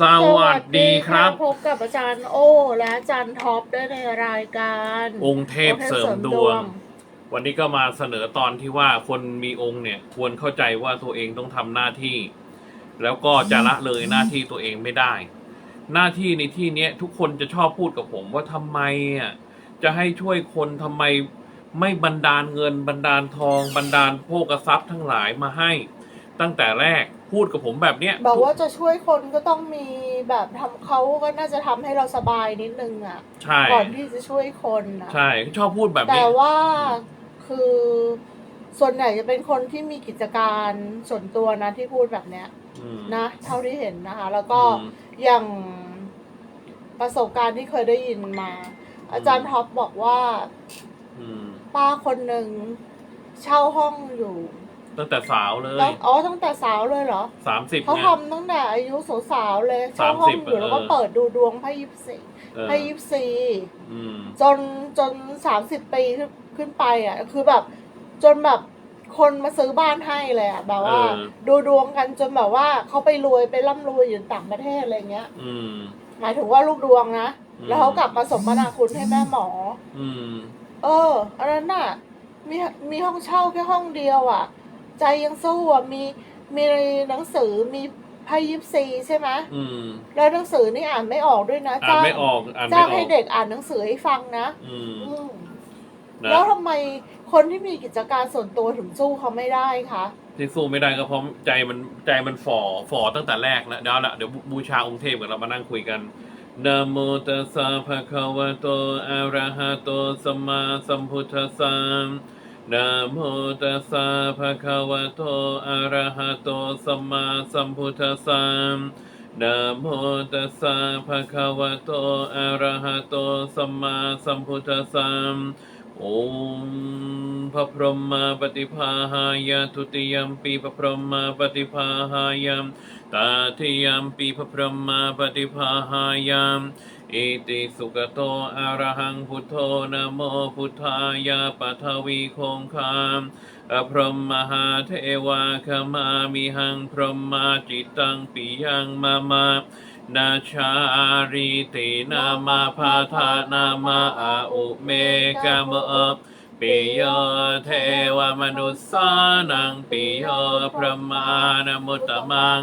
สวัสดีครับ พบกับอาจารย์โอ และอาจารย์ท็อปด้วยในรายการ องค์เทพเสริมดวง วันนี้ก็มาเสนอตอนที่ว่าคนมีองค์เนี่ยควรเข้าใจว่าตัวเองต้องทำหน้าที่ แล้วก็จะละเลยหน้าที่ตัวเองไม่ได้ หน้าที่ในที่เนี้ยทุกคนจะชอบพูดกับผมว่าทำไมอะจะให้ช่วยคนทำไมไม่บันดาลเงินบันดาลทองบันดาลโภกทรัพย์ทั้งหลายมาให้ ตั้งแต่แรกพูดกับผมแบบเนี้ยบอกว่าจะช่วยคนก็ต้องมีแบบทำเขาก็น่าจะทำให้เราสบายนิดนึงอะใช่ก่อนที่จะช่วยคนนะใช่ชอบพูดแบบแต่นี้ว่าคือส่วนใหญ่จะเป็นคนที่มีกิจการส่วนตัวนะที่พูดแบบเนี้ยอืมนะ เท่าที่เห็นนะคะ แล้วก็อืมอย่างประสบการณ์ที่เคยได้ยินมา อาจารย์ท็อปบอกว่าอืมป้าคนหนึ่งเช่าห้องอยู่ ตั้งแต่สาวเลแล้วยอ๋อตั้งแต่สาวเลยเหรอสามสิบเขาไงทำตั้งแต่อายุสาวๆเลยเช่าห้องอยู่30แล้วก็เออ เปิดดูดวงไพ่ยิปซีเออไพ่ยิปซีอืม จนจนสามสิบปีขึ้นขึ้นไปอะคือแบบจนแบบคนมาซื้อบ้านให้เลยอะแบบว่า เออ ดูดวงกันจนแบบว่าเขาไปรวยไปร่ำรวยอยู่ต่างประเทศอะไรเงี้ย อืม หมายถึงว่าลูกดวงนะอืม แล้วเขากลับมาสมนาคุณให้แม่หมอ อืม เอออันนั้นน่ะมีมีห้องเช่าแค่ห้องเดียวอะ ใจยังสู้อะมีมีหนังสือมีไพ่ยิปซีใช่ไหมอืมแล้วหนังสือนี่อ่านไม่ออกด้วยนะอ่านไม่ออกอ่านไม่จ้างออให้กเด็กอ่านหนังสือให้ฟังนะ อืมอืมนะแล้วทำไมคนที่มีกิจการส่วนตัวถึงสู้เขาไม่ได้คะที่สู้ไม่ได้ก็เพราะใจมันใจมันฝ่อฝ่อตั้งแต่แรกแล้วเดี๋ยวละเดี๋ยวบูชาองค์เทพกันเรามานั่งคุยกันนะโมตัสสะภะคะวะโตอะระหะโตสัมมาสัมพุทธัสสะ นะโมตัสสะภะคะวะโต อะระหะโต สัมมาสัมพุทธัสสะนะโมตัสสะภะคะวะโต อะระหะโต สัมมาสัมพุทธัสสะโอมพระพรหมปฏิภาหายาทุติยมปีพระพรหมปฏิภาหายามตาทิยมปีพระพรหมปฏิภาหายาม อิติสุกโตอะระหังพุทโธนะโมพุทธายาปัทวีคงคามอพรหมมหาเทวาขมามิหังพรหมาจิตังปิยังมามานาชาริตินามาพาทานามาอาอุเมกามะปิโยเทวมนุสสานังปิโยพระมานมุตตมัง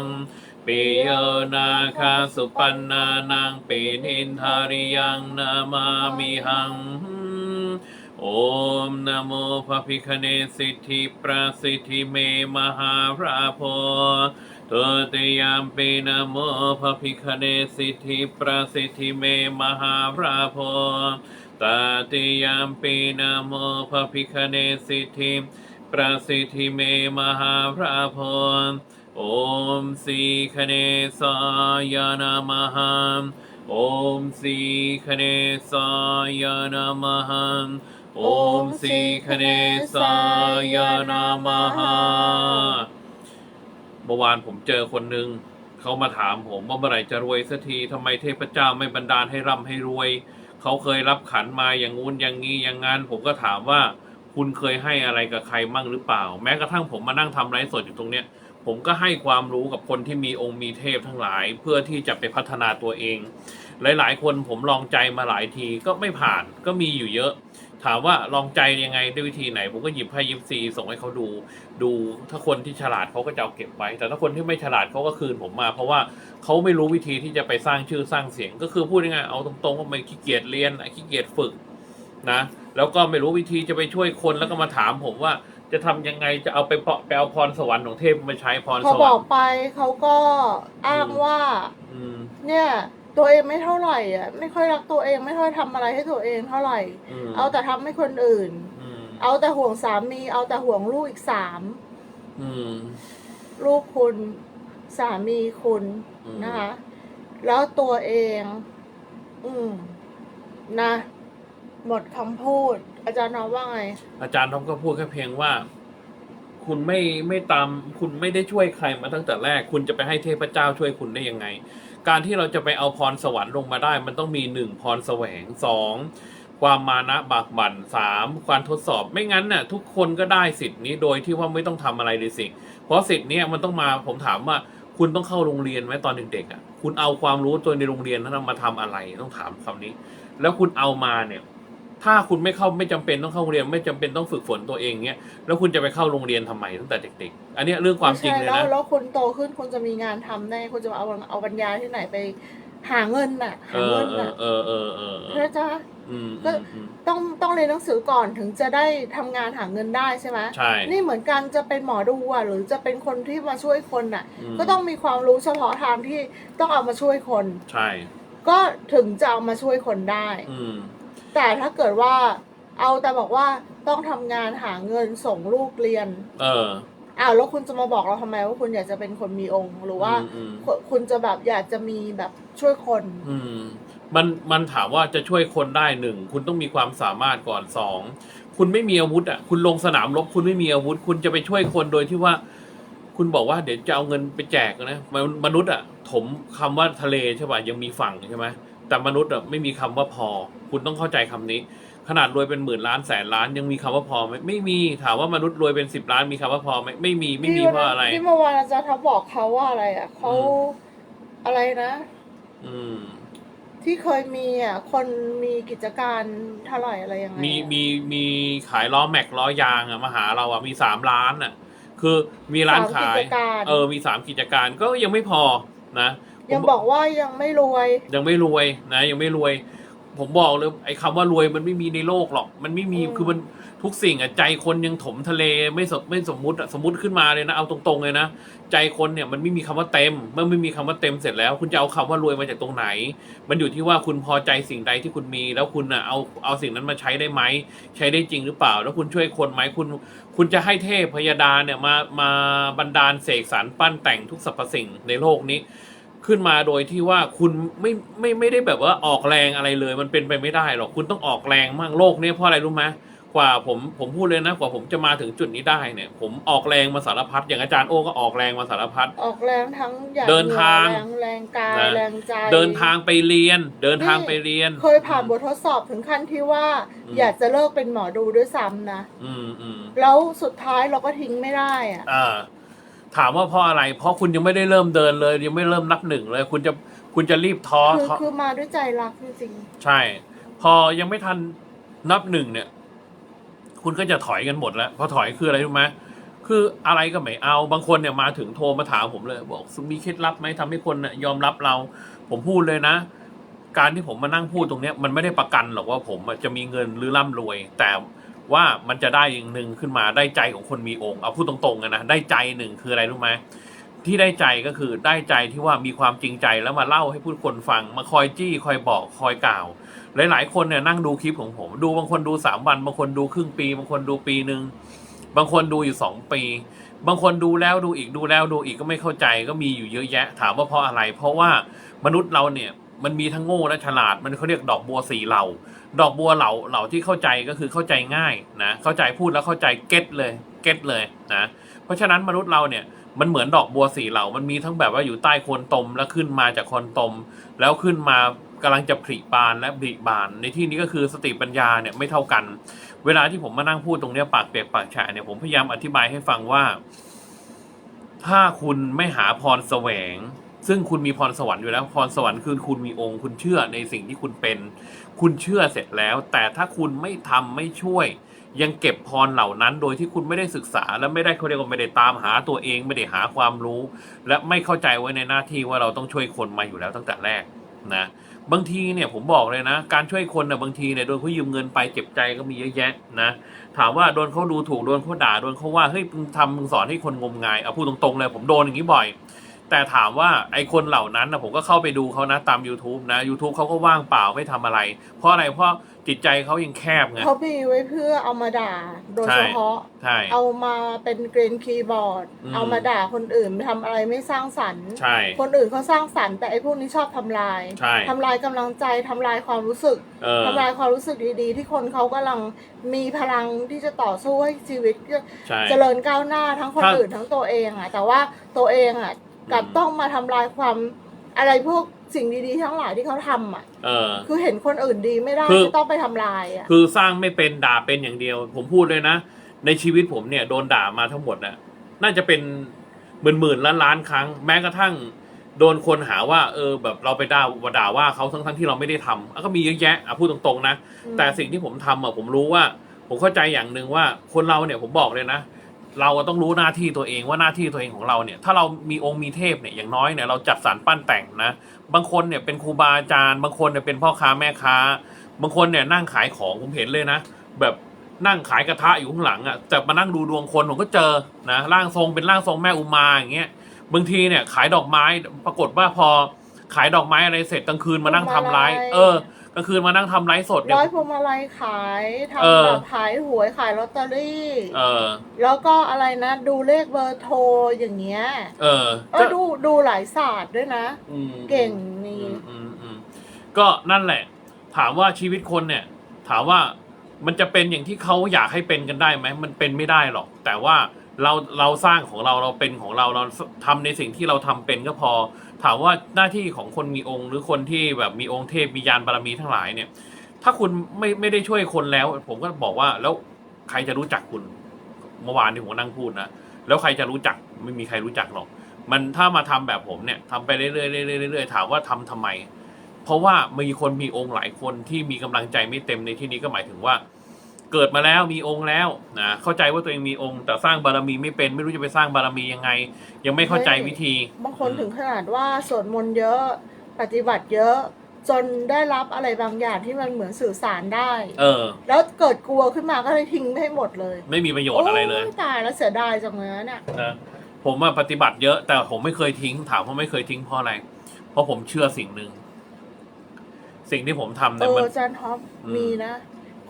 ปิโยนาคาสุปันนานังปินินทาริยังนามามิหัง โอมนโมพระพิคเนศสิทธิประสิทธิเมมหาราโพตุติยามปีนโมภะพิคเนสิทธิประสิทธิเมมหาราโพตาติยามปีนโมภะพิคเนสิทธิประสิทธิเมมหาราโพ โอมสีคเนสายานามหังโอมสีคเนสายานามหังโอมสีคเนสายานามหังเมื่อวานผมเจอคนหนึ่งเขามาถามผมว่าเมื่อไหร่จะรวยสักทีทำไมเทพเจ้าไม่บันดาลให้ร่ำให้รวย เขาเคยรับขันมาอย่างงู้นอย่างงี้อย่างงั้นผมก็ถามว่าคุณเคยให้อะไรกับใครมั่งหรือเปล่า แม้กระทั่งผมมานั่งทำไลฟ์สดอยู่ตรงเนี้ย ผมก็ให้ความรู้กับคนที่มีองค์มีเทพทั้งหลาย เพื่อที่จะไปพัฒนาตัวเอง หลาย ๆ คนผมลองใจมาหลายทีก็ไม่ผ่านก็มีอยู่เยอะ ถามว่าลองใจยังไงด้วยวิธีไหน ผมก็หยิบไพ่ยิปซีส่งให้เขาดู ดูถ้าคนที่ฉลาดเขาก็จะเอาเก็บไว้ แต่ถ้าคนที่ไม่ฉลาดเขาก็คืนผมมา เพราะว่าเขาไม่รู้วิธีที่จะไปสร้างชื่อสร้างเสียง ก็คือพูดง่ายๆเอาตรงๆว่ามันขี้เกียจเรียนขี้เกียจฝึกนะแล้วก็ไม่รู้วิธีจะไปช่วยคนแล้วก็มาถามผมว่า จะทำยังไงจะเอาไปเปาะไปเอาพรสวรรค์ของเทพมาใช้พรพอสบวรอรกค์ไปเขาก็อ้างว่า อืมเนี่ยตัวเองไม่เท่าไหร่อะไม่ค่อยรักตัวเองไม่ค่อยทำอะไรให้ตัวเองเท่าไหร่ อืมเอาแต่ทำให้คนอื่น อืมเอาแต่ห่วงสามี เอาแต่ห่วงลูกอีกสามอืมลูกคุณสามีคุณอืมนะคะ แล้วตัวเอง อืมนะ หมดคำพูด อาจารย์น้องว่าไง อาจารย์ทอมก็พูดแค่เพียงว่า คุณไม่ไม่ตามคุณไม่ได้ช่วยใครมาตั้งแต่แรก คุณจะไปให้เทพเจ้าช่วยคุณได้ยังไง การที่เราจะไปเอาพรสวรรค์ลงมาได้ มันต้องมีหนึ่งพรแสวงสองความมานะบากบั่นสามการทดสอบไม่งั้นน่ะทุกคนก็ได้สิทธิ์นี้โดยที่ว่าไม่ต้องทำอะไรเลยสิเพราะสิทธิ์เนี้ยมันต้องมาผมถามว่าคุณต้องเข้าโรงเรียนไหมตอนเด็กๆอะ คุณเอาความรู้ตัวในโรงเรียนนั้นมาทำอะไรต้องถามคำนี้ แล้วคุณเอามาเนี่ย ถ้าคุณไม่เข้าไม่จำเป็นต้องเข้าโรงเรียนไม่จำเป็นต้องฝึกฝนตัวเองเนี้ยแล้วคุณจะไปเข้าโรงเรียนทำไมตั้งแต่เด็กๆ อันเนี้ยเรื่องความจริงเลยแล้นะวแล้วคุณโตขึ้นคุณจะมีงานทำแน่คุณจะเอาเอาปัญญาที่ไหนไปหาเงินน่ะเอหาอเงินเออน่ะเออเออเออเออเข้าใจไหมอืมก็อืมอืมต้องต้องเรียนหนังสือก่อนถึงจะได้ทำงานหาเงินได้ใช่ไหมใช่นี่เหมือนกันจะเป็นหมอดูอะหรือจะเป็นคนที่มาช่วยคนอะมก็ต้องมีความรู้เฉพาะทางที่ต้องเอามาช่วยคน ใช่ ก็ถึงจะเอามาช่วยคนได้ อืม แต่ถ้าเกิดว่า เอาแต่บอกว่าต้องทำงานหาเงินส่งลูกเรียนเอออ้าวแล้วคุณจะมาบอกเราทำไมว่าคุณอยากจะเป็นคนมีองค์หรือว่าอืมอืมคุณคุณจะแบบอยากจะมีแบบช่วยคน อืมมันมันถามว่าจะช่วยคนได้หนึ่งคุณต้องมีความสามารถก่อนสองคุณไม่มีอาวุธอะคุณลงสนามรบคุณไม่มีอาวุธ คุณจะไปช่วยคนโดยที่ว่า คุณบอกว่าเดี๋ยวจะเอาเงินไปแจกนะมนมนุษย์อะ ถมคำว่าทะเลใช่ป่ะยังมีฝั่งใช่ไหม แต่มนุษย์อะไม่มีคำว่าพอ คุณต้องเข้าใจคำนี้ ขนาดรวยเป็นหมื่นล้านแสนล้านยังมีคำว่าพอไหมไม่มีถามว่ามนุษย์รวยเป็นสิบล้านมีคำว่าพอไหมไม่มีไม่มีที่เพราะอะไรที่เมื่อวานอาจารย์ทับบอกเขาว่าอะไรอะเขาอืมอะไรนะ อืม ที่เคยมีอะ คนมีกิจการเท่าไหร่อะไรยังไงมีอะมีมีขายล้อแม็กล้อยางอะมาหาเราอะมีสามล้านอะ คือมีร้านสมขายกิจการเออมีสามกิจการก็ยังไม่พอนะผม ยังบอกว่ายังไม่รวย ยังไม่รวยนะ ยังไม่รวย ผมบอกเลยไอ้คำว่ารวยมันไม่มีในโลกหรอก มันไม่มีอืม คือมันทุกสิ่งอะใจคนยังถมทะเลไม่สมไม่สมมุติอะสมมุติขึ้นมาเลยนะเอาตรงๆเลยนะใจคนเนี่ยมันไม่มีคำว่าเต็ม เมื่อไม่มีคำว่าเต็มเสร็จแล้ว คุณจะเอาคำว่ารวยมาจากตรงไหน มันอยู่ที่ว่าคุณพอใจสิ่งใดที่คุณมี แล้วคุณอะเอาเอาสิ่งนั้นมาใช้ได้ไหม ใช้ได้จริงหรือเปล่า แล้วคุณช่วยคนไหมคุณ คุณจะให้เทพพยาดาเนี่ยมามาบันดาลเสกสรรปั้นแต่งทุกสรรพสิ่งในโลกนี้ ขึ้นมาโดยที่ว่าคุณไม่ไม่ไม่ได้แบบว่าออกแรงอะไรเลย มันเป็นไปไม่ได้หรอกคุณต้องออกแรงมากโลกเนี้เพราะอะไรรู้ไหมกว่าผมผมพูดเลยนะกว่าผมจะมาถึงจุดนี้ได้เนี่ย ผมออกแรงมาสารพัดอย่างอาจารย์โอ้ก็ออกแรงมาสารพัดออกแรงทั้งอย่างเดินทางแรงแรงกายนะ แรงใจเดินทางไปเรียน เดินทางไปเรียน เคยผ่านบททดสอบถึงขั้นที่ว่า อืม อยากจะเลิกเป็นหมอดูด้วยซ้ำนะ อืมอืมแล้วสุดท้ายเราก็ทิ้งไม่ได้อะ อ่า ถามว่าเพราะอะไร เพราะคุณยังไม่ได้เริ่มเดินเลย ยังไม่เริ่มนับหนึ่งเลย คุณจะคุณจะรีบท้อคือท้อคือมาด้วยใจรักจริงใช่ พอยังไม่ทันนับหนึ่งเนี่ย คุณก็จะถอยกันหมดแล้วพอถอยคืออะไรรู้ไหมคืออะไรก็ไม่เอาบางคนเนี่ยมาถึงโทรมาถามผมเลย บอกมีเคล็ดลับไหมทำให้คนน่ะยอมรับเรา ผมพูดเลยนะ การที่ผมมานั่งพูดตรงเนี้ยมันไม่ได้ประกันหรอกว่าผมอะจะมีเงินหรือร่ำรวย แต่ ว่ามันจะได้อย่างหนึ่งขึ้นมาได้ใจของคนมีองค์เอาพูดตรงๆกันนะได้ใจหนึ่งคืออะไรรู้ไหมที่ได้ใจก็คือได้ใจที่ว่ามีความจริงใจแล้วมาเล่าให้ผู้คนฟัง มาคอยจี้คอยบอกคอยกล่าว หลาย ๆ คนเนี่ยนั่งดูคลิปของผม ดูบางคนดูสามวัน บางคนดูครึ่งปี บางคนดูปีหนึ่งบางคนดูอยู่สองปี บางคนดูแล้วดูอีกดูแล้วดูอีกก็ไม่เข้าใจก็มีอยู่เยอะแยะ ถามว่าเพราะอะไร เพราะว่ามนุษย์เราเนี่ยมันมีทั้งโง่และฉลาดมันเขาเรียกดอกบัวสีเหล่า ดอกบัวเหล่าเหล่าที่เข้าใจก็คือเข้าใจง่ายนะเข้าใจพูดแล้วเข้าใจเก็ตเลยเก็ตเลยนะเพราะฉะนั้นมนุษย์เราเนี่ยมันเหมือนดอกบัวสีเหล่ามันมีทั้งแบบว่าอยู่ใต้โคนตมแล้วขึ้นมาจากโคนตม แล้วขึ้นมากำลังจะผลิบานและผลิบาน ในที่นี้ก็คือสติปัญญาเนี่ยไม่เท่ากัน เวลาที่ผมมานั่งพูดตรงเนี้ยปากเปียกปากแฉะเนี่ยผมพยายามอธิบายให้ฟังว่า ถ้าคุณไม่หาพรแสวง ซึ่งคุณมีพรสวรรค์อยู่แล้วพรสวรรค์คือคุณมีองค์ คุณเชื่อในสิ่งที่คุณเป็น คุณเชื่อเสร็จแล้ว แต่ถ้าคุณไม่ทำไม่ช่วย ยังเก็บพรเหล่านั้นโดยที่คุณไม่ได้ศึกษา และไม่ได้เขาเรียกว่าไม่ได้ตามหาตัวเองไม่ได้หาความรู้ และไม่เข้าใจไว้ในหน้าที่ว่าเราต้องช่วยคนมาอยู่แล้วตั้งแต่แรกนะบางทีเนี่ยผมบอกเลยนะ การช่วยคนนะบางทีเนี่ยโดนเขายืมเงินไปเจ็บใจก็มีเยอะแยะนะถามว่าโดนเขาดูถูกโดนเขาด่าโดนเขาว่าเฮ้ยมึงทำมึงสอนให้คนงมงายเอาพูดตรงๆเลยผมโดนอย่างนี้บ่อย แต่ถามว่าไอ้คนเหล่านั้นนะผมก็เข้าไปดูเขานะตาม YouTube นะ YouTube เขาก็ว่างเปล่าไม่ทำอะไร เพราะอะไรเพราะจิตใจเขายังแคบไงๆเขามีไว้เพื่อเอามาด่าโดยใช่ เฉพาะ ใช่ เอามาเป็นเกรนคีย์บอร์ด อืม เอามาด่าคนอื่นทำอะไรไม่สร้างสรรค์ ใช่ คนอื่นเขาสร้างสรรค์แต่ไอ้พวกนี้ชอบทำลายใช่ ทำลายกำลังใจทำลายความรู้สึกเออ ทำลายความรู้สึกดีๆ ที่คนเขากำลังมีพลังที่จะต่อสู้ให้ชีวิต ใช่ เจริญก้าวหน้าทั้งคนถ้าอื่นทั้งตัวเองอะแต่ว่าตัวเองอะ กลับอืมต้องมาทำลายความอะไรพวกสิ่งดีๆทั้งหลายที่เขาทำอะเออ คือเห็นคนอื่นดีไม่ได้คือจะต้องไปทำลายอะคือสร้างไม่เป็นด่าเป็นอย่างเดียว ผมพูดเลยนะ ในชีวิตผมเนี่ยโดนด่ามาทั้งหมดน่ะน่าจะเป็นหมื่นหมื่นล้านล้านๆครั้ง แม้กระทั่ง โดนคนหาว่า เออ แบบเราไปด่าว่าด่าว่าเขาทั้งทั้งๆที่เราไม่ได้ทำอะก็มีเยอะแยะอะพูดตรงๆนะอืมแต่สิ่งที่ผมทำอะผมรู้ว่า ผมเข้าใจอย่างหนึ่งว่าคนเราเนี่ยผมบอกเลยนะ เราต้องรู้หน้าที่ตัวเองว่าหน้าที่ตัวเองของเราเนี่ย ถ้าเรามีองค์มีเทพเนี่ยอย่างน้อยเนี่ยเราจัดสรรปั้นแต่งนะ บางคนเนี่ยเป็นครูบาอาจารย์ บางคนเนี่ยเป็นพ่อค้าแม่ค้า บางคนเนี่ยนั่งขายของผมเห็นเลยนะ แบบนั่งขายกระทะอยู่ข้างหลังอะ่ะแต่มานั่งดูดวงคนผมก็เจอนะร่างทรงเป็นร่างทรงแม่อุมาอย่างเงี้ยบางทีเนี่ยขายดอกไม้ปรากฏว่าพอขายดอกไม้อะไรเสร็จกลางคืนมานั่งทำไลฟ์เออ กลางคืนมานั่งทำไลฟ์สดเนี่ย ร้อยพวงมาลัยขายทำเออแบบขายหวยขายลอตเตอรี่ เออ แล้วก็อะไรนะ ดูเลขเบอร์โทรอย่างเงี้ยเออเออดูดูหลายศาสตร์ด้วยนะ อืม เก่งมีอืมอืมอืมก็นั่นแหละ ถามว่าชีวิตคนเนี่ย ถามว่ามันจะเป็นอย่างที่เขาอยากให้เป็นกันได้ไหมมันเป็นไม่ได้หรอก แต่ว่า เราเราสร้างของเราเราเป็นของเราเราทำในสิ่งที่เราทำเป็นก็พอ ถามว่าหน้าที่ของคนมีองค์ หรือคนที่แบบมีองค์เทพมียานบารมีทั้งหลายเนี่ย ถ้าคุณไม่ไม่ได้ช่วยคนแล้ว ผมก็บอกว่าแล้วใครจะรู้จักคุณเมื่อวานที่ผมนั่งพูดนะแล้วใครจะรู้จักไม่มีใครรู้จักหรอก มันถ้ามาทำแบบผมเนี่ยทำไปเรื่อยๆเรื่อยๆเรื่อยๆถามว่าทำทำไม เพราะว่ามีคนมีองค์หลายคนที่มีกำลังใจไม่เต็มในที่นี้ก็หมายถึงว่า เกิดมาแล้วมีองค์แล้วนะเข้าใจว่าตัวเองมีองค์ แต่สร้างบารมีไม่เป็น ไม่รู้จะไปสร้างบารมียังไง ยังไม่เข้าใจวิธี บางคนถึงขนาดว่าสวดมนต์เยอะปฏิบัติเยอะ จนได้รับอะไรบางอย่างที่มันเหมือนสื่อสารได้ เออ แล้วเกิดกลัวขึ้นมาก็เลยทิ้งให้หมดเลย ไม่มีประโยชน์อะไรเลยโตายแล้วเสียดายจังเลยนะเนี่ยนะผมอะปฏิบัติเยอะ แต่ผมไม่เคยทิ้ง ถามว่าไม่เคยทิ้งเพราะอะไร เพราะผมเชื่อสิ่งหนึ่งสิ่งที่ผมทำเอเนี่ยอมันอาจารย์ท็อปอืมมีนะ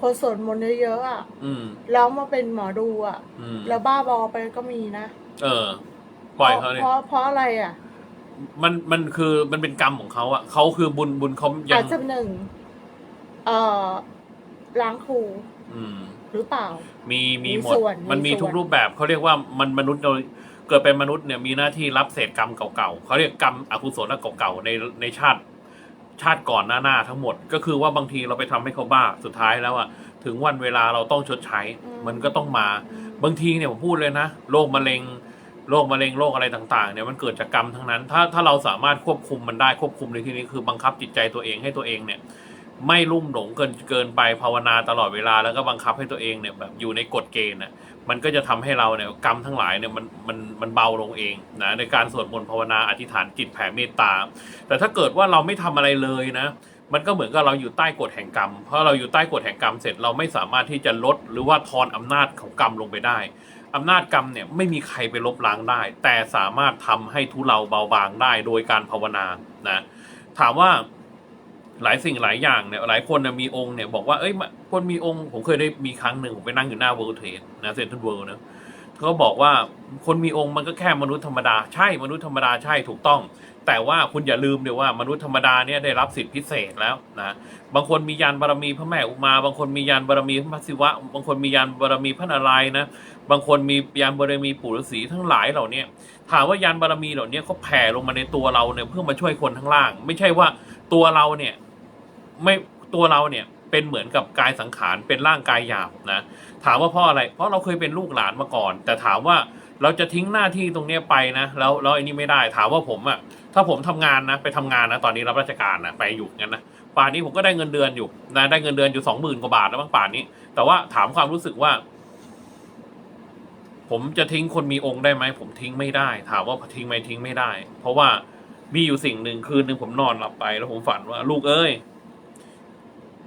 คนสวดมนต์เยอะๆอะอืม แล้วมาเป็นหมอดูอะ อืมแล้วบ้าบอไปก็มีนะเออ ปล่อยเขาเลยเพราะเพราะอะไรอะ มันมันคือมันเป็นกรรมของเขาอะเขาคือบุญบุญเขายัอางจจะหนึ่งเอ่อล้างครูอืม หรือเปล่า มีมีมีหมดส่วนมันมีมีส่วน ทุกรูปแบบเขาเรียกว่ามันมนุษย์เราเกิดเป็นมนุษย์เนี่ยมีหน้าที่รับเศษกรรมเก่าๆเขาเรียกกรรมอกุศลเก่าๆในในชาติ ชาติก่อนหน้านาทั้งหมด ก็คือว่าบางทีเราไปทำให้เขาบ้าสุดท้ายแล้วอะถึงวันเวลาเราต้องชดใช้ มันก็ต้องมา บางทีเนี่ยผมพูดเลยนะโรคมะเร็งโรคมะเร็งโรคอะไรต่างๆเนี่ยมันเกิดจากกรรมทั้งนั้น ถ้าถ้าเราสามารถควบคุมมันได้ควบคุมในที่นี้คือบังคับจิตใจตัวเองให้ตัวเองเนี่ย ไม่ลุ่มหลงเกินเกินไปภาวนาตลอดเวลาแล้วก็บังคับให้ตัวเองเนี่ยแบบอยู่ในกฎเกณฑ์น่ะมันก็จะทำให้เราเนี่ยกรรมทั้งหลายเนี่ยมันมันมันเบาลงเองนะในการสวดมนต์ภาวนาอธิษฐานจิตแผ่เมตตา แต่ถ้าเกิดว่าเราไม่ทำอะไรเลยนะ มันก็เหมือนกับเราอยู่ใต้กฎแห่งกรรม เพราะเราอยู่ใต้กฎแห่งกรรมเสร็จเราไม่สามารถที่จะลดหรือว่าทอนอำนาจของกรรมลงไปได้อำนาจกรรมเนี่ยไม่มีใครไปลบล้างได้ แต่สามารถทำให้ทุเลาเบาบางได้โดยการภาวนานะถามว่า หลายสิ่งหลายอย่างเนี่ยหลายคนมีองค์เนี่ยบอกว่าเอ้ยคนมีองค์ผมเคยได้มีครั้งหนึ่งผมไปนั่งอยู่หน้า World Trade นะเซ็นทรัลเวิลด์นะเขาบอกว่าคนมีองค์มันก็แค่มนุษย์ธรรมดาใช่มนุษย์ธรรมดาใช่ถูกต้อง แต่ว่าคุณอย่าลืมเดี๋ยวว่ามนุษย์ธรรมดาเนี่ยได้รับสิทธิพิเศษแล้วนะบางคนมียานบารมีพระแม่อุมา บางคนมียานบารมีพระศิวะ บางคนมียานบารมีพระนารายณ์นะบางคนมียานบารมีปู่ฤาษีทั้งหลายเหล่านี้ถามว่ายานบารมีเหล่านี้เขาแผ่ลงมาในตัวเราเนี่ยเพื่อมาช่วยคนทั้งล่าง ไม่ใช่ว่าตัวเราเนี่ย ไม่ตัวเราเนี่ยเป็นเหมือนกับกายสังขารเป็นร่างกายหยาบนะถามว่าเพราะอะไร เพราะเราเคยเป็นลูกหลานมาก่อน แต่ถามว่าเราจะทิ้งหน้าที่ตรงนี้ไปนะแล้วแล้วไอ้นี่ไม่ได้ถามว่าผมอะถ้าผมทำงานนะไปทำงานนะตอนนี้รับราชการนะไปอยู่งั้นนะป่านนี้ผมก็ได้เงินเดือนอยู่นะได้เงินเดือนอยู่สองหมื่นกว่าบาทแล้วบางป่านนี้ แต่ว่าถามความรู้สึกว่า ผมจะทิ้งคนมีองค์ได้ไหมผมทิ้งไม่ได้ ถามว่าทิ้งไหมทิ้งไม่ได้ เพราะว่ามีอยู่สิ่งหนึ่งคืนหนึ่งผมนอนหลับไปแล้วผมฝันว่า ลูกเอ้ย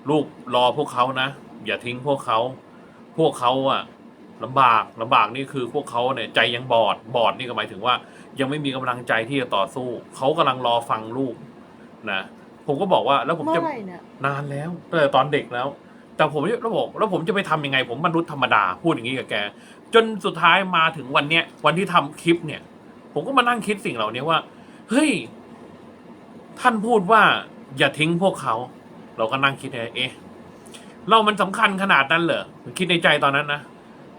ลูกรอพวกเขานะ อย่าทิ้งพวกเขา พวกเขาอะลำบากลำบากนี่คือพวกเขาเนี่ยใจยังบอดบอดนี่ก็หมายถึงว่า ยังไม่มีกำลังใจที่จะต่อสู้เขากำลังรอฟังลูกนะผมก็บอกว่าแล้วผมเมื่จะอไหร่เนี่ยนานแล้วตั้งแต่ตอนเด็กแล้ว แต่ผมแล้วบอกแล้วผมจะไปทำยังไง ผมมนุษย์ธรรมดาพูดอย่างนี้กับแก จนสุดท้ายมาถึงวันเนี้ยวันที่ทำคลิปเนี่ย ผมก็มานั่งคิดสิ่งเหล่านี้ว่า เฮ้ย ท่านพูดว่า อย่าทิ้งพวกเขา เราก็นั่งคิดไงเอ๊ะเรามันสำคัญขนาดนั้นเหรอคิดในใจตอนนั้นนะ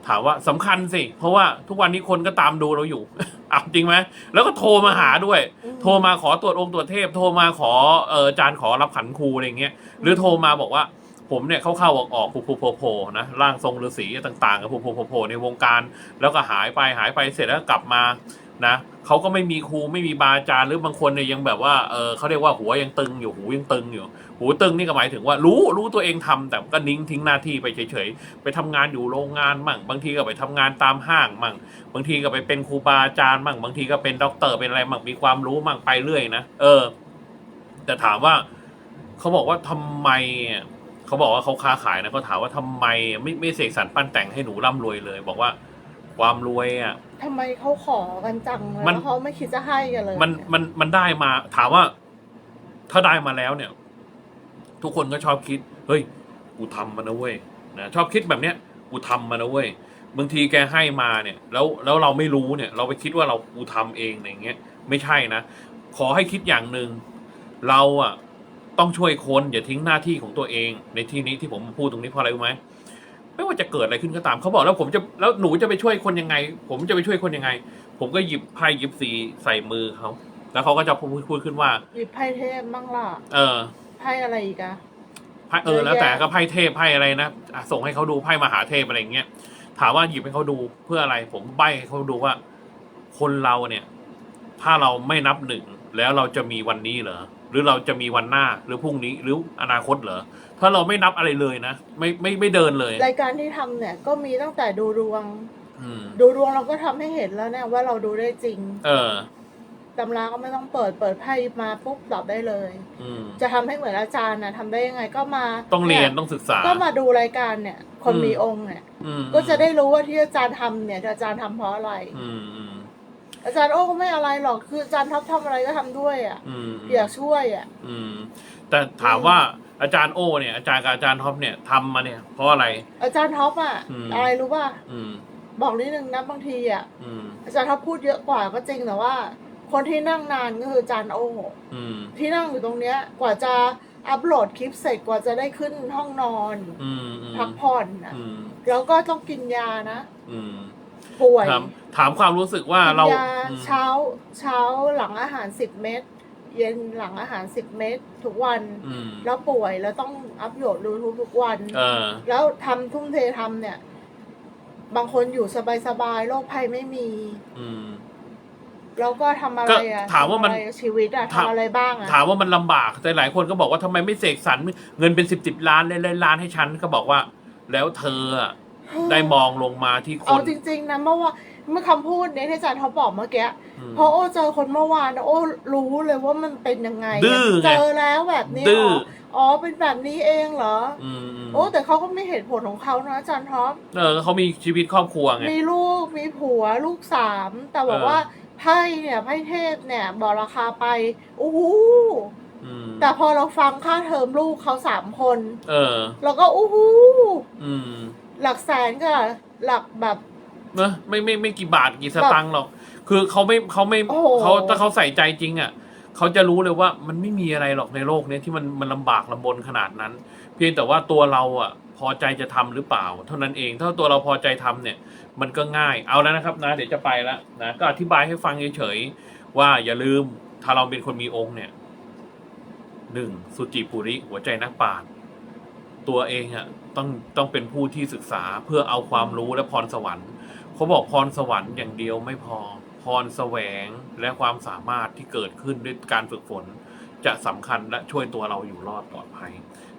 ถามว่าสำคัญสิ เพราะว่าทุกวันนี้คนก็ตามดูเราอยู่เอาจริงไหมแล้วก็โทรมาหาด้วยอืมโทรมาขอตรวจองค์ตรวจเทพ โทรมาขอเอออาจารย์ขอรับขันครูอะไรเงี้ยหรือโทรมาบอกว่า ผมเนี่ยเข้าๆออกออกๆผูๆโผล่ๆนะร่างทรงฤาษีต่างๆกับผูๆโผล่ๆในวงการ แล้วก็หายไปหายไปเสร็จแล้วกลับมานะเขาก็ไม่มีครูไม่มีบาอาจารย์หรือบางคนเนี่ยยังแบบว่าเออเขาเรียกว่าหัวยังตึงอยู่หูยังตึงอยู่ หูตึงนี่ก็หมายถึงว่ารู้รู้ตัวเองทำแต่ก็นิ่งทิ้งหน้าที่ไปเฉยๆ ไปทำงานอยู่โรงงานมั่ง บางทีก็ไปทำงานตามห้างมั่ง บางทีก็ไปเป็นครูบาอาจารย์มั่ง บางทีก็เป็นด็อกเตอร์เป็นอะไรมั่ง มีความรู้มั่งไปเรื่อยนะ เออ แต่ถามว่าเขาบอกว่าทำไมอะเขาบอกว่าเขาค้าขายนะเขาถามว่าทำไมไม่ไม่เสกสรรปั้นแต่งให้หนูร่ำรวยเลย บอกว่าความรวยอะทำไมเขาขอกันจังมันแล้วเขาไม่คิดจะให้กันเลย มันมันมันได้มาถามว่า ถ้าได้มาแล้วเนี่ย ทุกคนก็ชอบคิด เฮ้ย กูทำมานะเว้ยนะชอบคิดแบบเนี้ย กูทำมานะเว้ย บางทีแกให้มาเนี่ย แล้วแล้วเราไม่รู้เนี่ย เราไปคิดว่าเรากูทำเองอะไรเงี้ย ไม่ใช่นะ ขอให้คิดอย่างหนึ่ง เราอะต้องช่วยคนอย่าทิ้งหน้าที่ของตัวเอง ในที่นี้ที่ผมพูดตรงนี้เพราะอะไรรู้ไหมไม่ว่าจะเกิดอะไรขึ้นก็ตามเขาบอกแล้วผมจะแล้วหนูจะไปช่วยคนยังไง ผมจะไปช่วยคนยังไง ผมก็หยิบไพ่ยิบซีใส่มือเขาแล้วเขาก็จะพูดพูดขึ้นว่า หยิบไพ่เทพบ้างล่ะ เออ ไพ่อะไรอีกอะไพ่เออแล้วแต่ก็ไพ่เทพไพ่อะไรนะอะส่งให้เขาดูไพ่มหาเทพอะไรอย่างเงี้ยถามว่าหยิบให้เขาดูเพื่ออะไร ผมใบให้เขาดูว่า คนเราเนี่ย ถ้าเราไม่นับหนึ่งแล้วเราจะมีวันนี้เหรอหรือเราจะมีวันหน้าหรือพรุ่งนี้หรืออนาคตเหรอถ้าเราไม่นับอะไรเลยนะไม่ไม่ไม่เดินเลย รายการที่ทำเนี่ยก็มีตั้งแต่ดูดวง อืม ดูดวงเราก็ทำให้เห็นแล้วเนี่ยว่าเราดูได้จริง เออ ตำราก็ไม่ต้องเปิดเปิดไพ่มาปุ๊บตอบได้เลย อืมจะทำให้เหมือนอาจารย์นะทำได้ยังไงก็มาต้องเรียนยต้องศึกษา ก็มาดูรายการเนี่ย คนอืมมีองค์เนี่ย อืมก็จะได้รู้ว่าที่อาจารย์ทำเนี่ยอาจารย์ทำเพราะอะไร อืมอืมอาจารย์โอ้ก็ไม่อะไรหรอกคืออาจารย์ท็อปทำอะไรก็ทำด้วยอะอืม อยากช่วยอะ อืมแต่ถามว่าอาจารย์โอเนี่ยอาจารย์กับอาจารย์ท็อปเนี่ยทำมาเนี่ย เพราะอะไร อาจารย์ท็อปอะอืม อะไรรู้ป่ะอืม บอกนิดนึงนะบางทีอะอืม อาจารย์ท็อปพูดเยอะกว่าก็จริงแต่ว่า คนที่นั่งนานก็คืออาจารย์โออืม ที่นั่งอยู่ตรงเนี้ย กว่าจะอัปโหลดคลิปเสร็จกว่าจะได้ขึ้นห้องนอน อืมอืมพักผ่อนนะอืมแล้วก็ต้องกินยานะ อืมป่วยถามถามความรู้สึกว่ากินเรายาอืมเช้าเช้าหลังอาหารสิบเม็ดเย็นหลังอาหารสิบเม็ดทุกวัน อืมแล้วป่วยแล้วต้องอัปโหลดรูทูบทุกวัน เออ แล้วทำทุ่มเททำเนี่ย บางคนอยู่สบายๆโรคภัยไม่มี อืม แล้วก็ทำอะไรอะก็ถามว่ามัน ทำอะไรชีวิตอะถามทำอะไรบ้างอะถามว่ามันลำบากแต่หลายคนก็บอกว่าทำไมไม่เสกสรรเงินเป็นสิบสิบล้านเลยเลยล้านให้ฉันก็บอกว่า แล้วเธออะได้มองลงมาที่คเอานจริง ๆนะเมื่อวานเมื่อคำพูดเนี้ยที่อาจารย์เขาบอกเมื่อกี้อืม เพราะโอ้เจอคนเมื่อวานนะโอ้รู้เลยว่ามันเป็นยังไงดื้อไงเจอแล้วแบบนี้ดื้ออ๋ออ๋อเป็นแบบนี้เองเหรออืมอืมโอ้แต่เขาก็มีเหตุผลของเขานะอาจารย์ท็อป เออเขามีชีวิตครอบครัวไง มีลูกมีผัวลูกสาม แต่บอกเออ ว่า ไพ่เนี่ยไพ่เทพเนี่ย บอกราคาไปโอ้โหอืมแต่พอเราฟังค่าเทอมลูกเขาสามคน เออ เราก็โอ้โหอืมหลักแสนกับหลักแบบ เนอะไม่ไม่ไม่กี่บาทกี่สตังค์หรอก คือเขาไม่เขาไม่โอ้โห เขาถ้าเขาใส่ใจจริง อะเขาจะรู้เลยว่ามันไม่มีอะไรหรอกในโลกเนี้ยที่มันมันลำบากลำบนขนาดนั้น เพียงแต่ว่าตัวเราอะ พอใจจะทำหรือเปล่า เท่านั้นเอง ถ้าตัวเราพอใจทำเนี่ย มันก็ง่ายเอาแล้วนะครับนะเดี๋ยวจะไปแล้วนะก็อธิบายให้ฟังเฉยๆว่าอย่าลืมถ้าเราเป็นคนมีองค์เนี่ยหนึ่งสุจิปุริหัวใจนักปราชญ์ตัวเองอะต้องต้องเป็นผู้ที่ศึกษาเพื่อเอาความรู้และพรสวรรค์เขาบอกพรสวรรค์อย่างเดียวไม่พอพรแสวงและความสามารถที่เกิดขึ้นด้วยการฝึกฝน จะสำคัญและช่วยตัวเราอยู่รอดปลอดภัย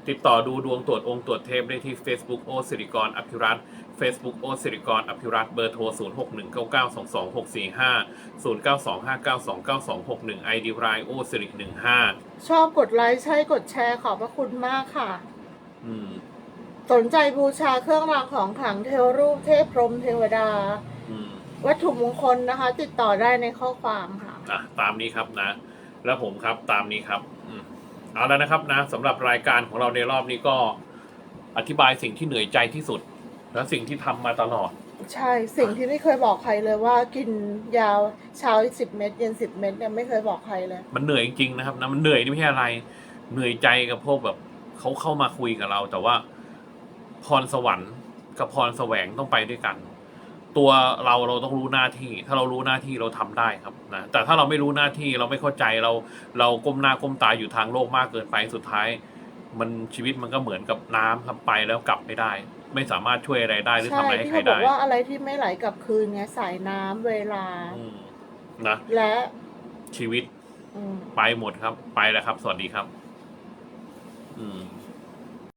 ติดต่อดูดวงตรวจองค์ตรวจเทพได้ที่ Facebook โอสิริกรอภิรัตน์ Facebook โอสิริกรอภิรัตน์เบอร์โทร 0 6 1 9 9 2 2 6 4 5 0 9 2 5 9 2 9 2 6 1 ID รายโอสิริ15 ชอบกดไลค์ใช่กดแชร์ขอบพระคุณมากค่ะ อืมสนใจบูชาเครื่องรางของขลังเทวรูปเทพพรหมเทวดา อืม วัตถุมงคลนะคะ ติดต่อได้ในข้อความค่ะ อะ ตามนี้ครับนะ แล้วผมครับตามนี้ครับ อืม เอาแล้วนะครับนะสำหรับรายการของเราในรอบนี้ก็อธิบายสิ่งที่เหนื่อยใจที่สุด และสิ่งที่ทำมาตลอด ใช่สิ่งที่ไม่เคยบอกใครเลยว่ากินยาวเช้าสิบเม็ดเย็นสิบเม็ดเนี่ยไม่เคยบอกใครเลย มันเหนื่อยจริงๆนะครับนะมันเหนื่อยนี่ไม่ใช่อะไร เหนื่อยใจกับพวกแบบเขาเข้ามาคุยกับเรา แต่ว่าพรสวรรค์กับพรแสวงต้องไปด้วยกัน ตัวเราเราต้องรู้หน้าที่ ถ้าเรารู้หน้าที่เราทำได้ครับนะแต่ถ้าเราไม่รู้หน้าที่เราไม่เข้าใจเราเราก้มหน้าก้มตาอยู่ทางโลกมากเกินไปสุดท้าย มันชีวิตมันก็เหมือนกับน้ำครับไปแล้วกลับไม่ได้ ไม่สามารถช่วยอะไรได้หรือทำใช่อะไรให้ที่ใครเขาบอได้กว่าอะไรที่ไม่ไหลกลับคืนไงสายน้ำเวลาอืมนะและชีวิตอืมไปหมดครับ ไปแล้วครับ สวัสดีครับ อืม